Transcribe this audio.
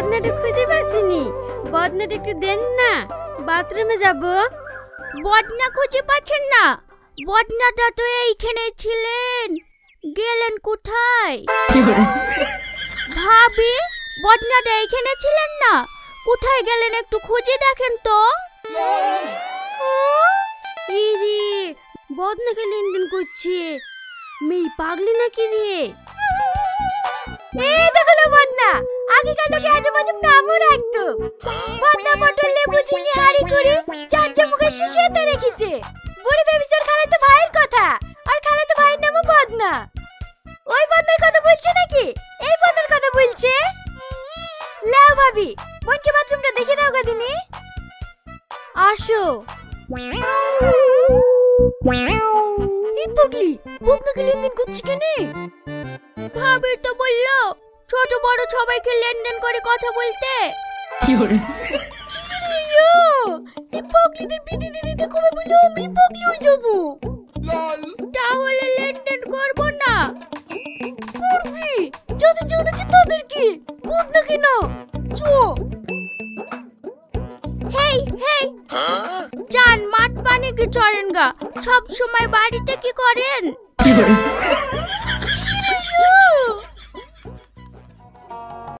তো খুঁজে পাচ্ছিনি। বদনাটা একটু দেন না বাথরুমে যাব। বদনা খুঁজে পাচ্ছেন না? বদনাটা তো এইখানে ছিলেন। গেলেন কোথায়? ভাবি বদনাটা এইখানে ছিলেন না? কোথায় গেলেন একটু খুঁজে দেখেন তো। এই রে বদনাকে লেনদেন করছে। মেয়ে পাগলি নাকি রে? এই দেখো না বদনা আগে কেন কি আজব আজব নামও রাখতো পটল, লেবু চিনি হাড়ি করে চার চামুকে রেখেছে। বুড়ি ভাইয়ের কথা, আর ভাইয়ের নামও ওই কথা বলছে নাকি? এই কথা বলছে? লাও ভাবি, বোনকে বাথরুমটা দেখে দাও দিনি। আসো। ভাবি তো বলল। ছোট বড় সবাইকে লেনদেন করে কথা বলতে। পাগলিদের বিধি বলে আমি হয়ে যাব। তাহলে লেনদেন করব না। করবি? যাদের জানাচ্ছি তাদেরকে বদনা কেন? চো। হেই হেই। যান মাঠ পানি কি চড়েন গা। সব সময় বাড়িতে কি করেন